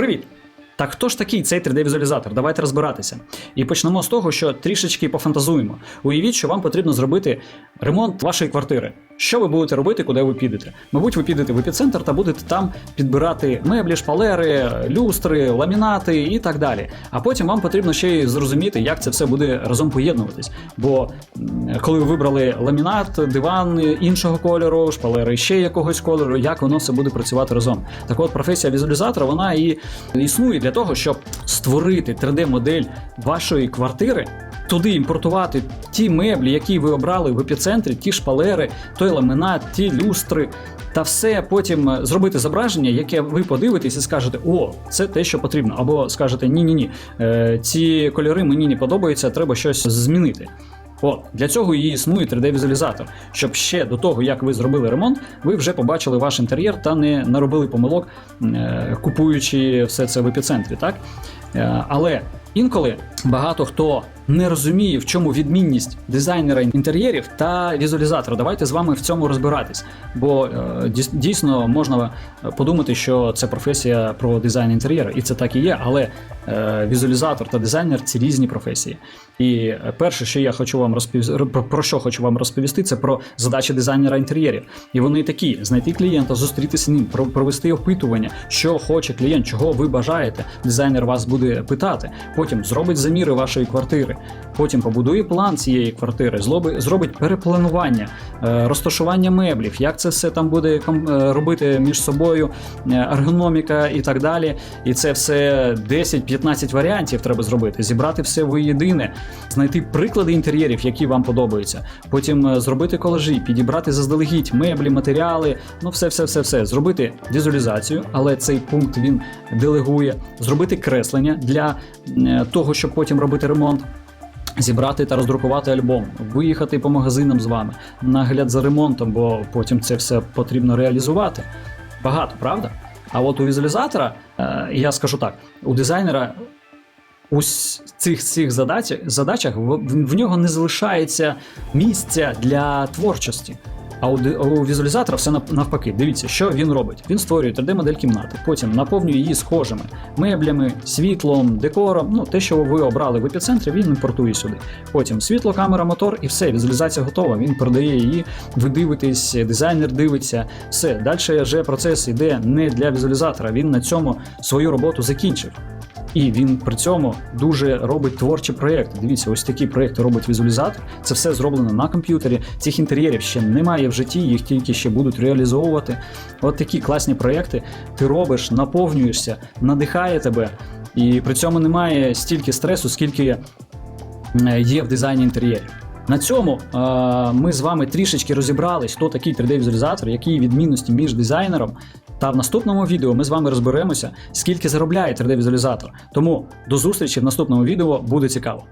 Привіт! Так хто ж такий цей 3D-візуалізатор? Давайте розбиратися. І почнемо з того, що трішечки пофантазуємо. Уявіть, що вам потрібно зробити ремонт вашої квартири. Що ви будете робити, куди ви підете? Мабуть, ви підете в епіцентр та будете там підбирати меблі, шпалери, люстри, ламінати і так далі. А потім вам потрібно ще й зрозуміти, як це все буде разом поєднуватись. Бо коли ви вибрали ламінат, диван іншого кольору, шпалери ще якогось кольору, як воно все буде працювати разом. Так от професія візуалізатора вона і існує для того, щоб створити 3D-модель вашої квартири. Туди імпортувати ті меблі, які ви обрали в епіцентрі, ті шпалери, той ламінат, ті люстри, та все потім е, зробити зображення, яке ви подивитесь і скажете: О, це те, що потрібно. Або скажете ні, ні, ні, ці кольори мені не подобаються, треба щось змінити. От для цього і існує 3D-візуалізатор, щоб ще до того, як ви зробили ремонт, ви вже побачили ваш інтер'єр та не наробили помилок, е, купуючи все це в епіцентрі. Так? Е, Але інколи багато хто не розуміє, в чому відмінність дизайнера інтер'єрів та візуалізатора. Давайте з вами в цьому розбиратись. Бо е, дійсно можна подумати, що це професія про дизайн інтер'єру, і це так і є, але е, візуалізатор та дизайнер це різні професії. І е, перше, що я хочу вам розповісти, про, що хочу вам розповісти, це про задачі дизайнера інтер'єрів. І вони такі: знайти клієнта, зустрітися з ним, про- провести опитування, що хоче клієнт, чого ви бажаєте. Дизайнер вас буде питати. Потім зробить заміри вашої квартири, потім побудує план цієї квартири, зробить перепланування, е, розташування меблів, як це все там буде е, робити між собою, е, ергономіка і так далі. І це все 10-15 варіантів треба зробити, зібрати все воєдине, знайти приклади інтер'єрів, які вам подобаються. Потім зробити колажі, підібрати заздалегідь меблі, матеріали, ну все, все, все, все. Зробити візуалізацію, але цей пункт він делегує, зробити креслення для того, щоб потім робити ремонт. Зібрати та роздрукувати альбом, виїхати по магазинам з вами, нагляд за ремонтом, бо потім це все потрібно реалізувати. Багато, правда? А от у візуалізатора, е, я скажу так: у дизайнера у цих цих задачах, в- в нього не залишається місця для творчості. А у, у візуалізатора все навпаки. Дивіться, що він робить. Він створює 3D-модель кімнати, потім наповнює її схожими меблями, світлом, декором. Ну, те, що ви обрали в епіцентрі, він імпортує сюди. Потім світло, камера, мотор і все. Візуалізація готова. Він продає її. Ви дивитесь, дизайнер дивиться. Все. Далі вже процес йде не для візуалізатора. Він на цьому свою роботу закінчив. І він при цьому дуже робить творчі проєкти. Дивіться, ось такі проєкти робить візуалізатор. Це все зроблено на комп'ютері. Цих інтер'єрів ще немає в житті, їх тільки ще будуть реалізовувати. От такі класні проєкти ти робиш, наповнюєшся, надихає тебе. І при цьому немає стільки стресу, скільки е, є в дизайні інтер'єрів. На цьому е, ми з вами трішечки розібрались, хто такий 3D-візуалізатор, які відмінності між дизайнером. Та в наступному відео ми з вами розберемося, скільки заробляє 3D-візуалізатор. Тому до зустрічі в наступному відео буде цікаво.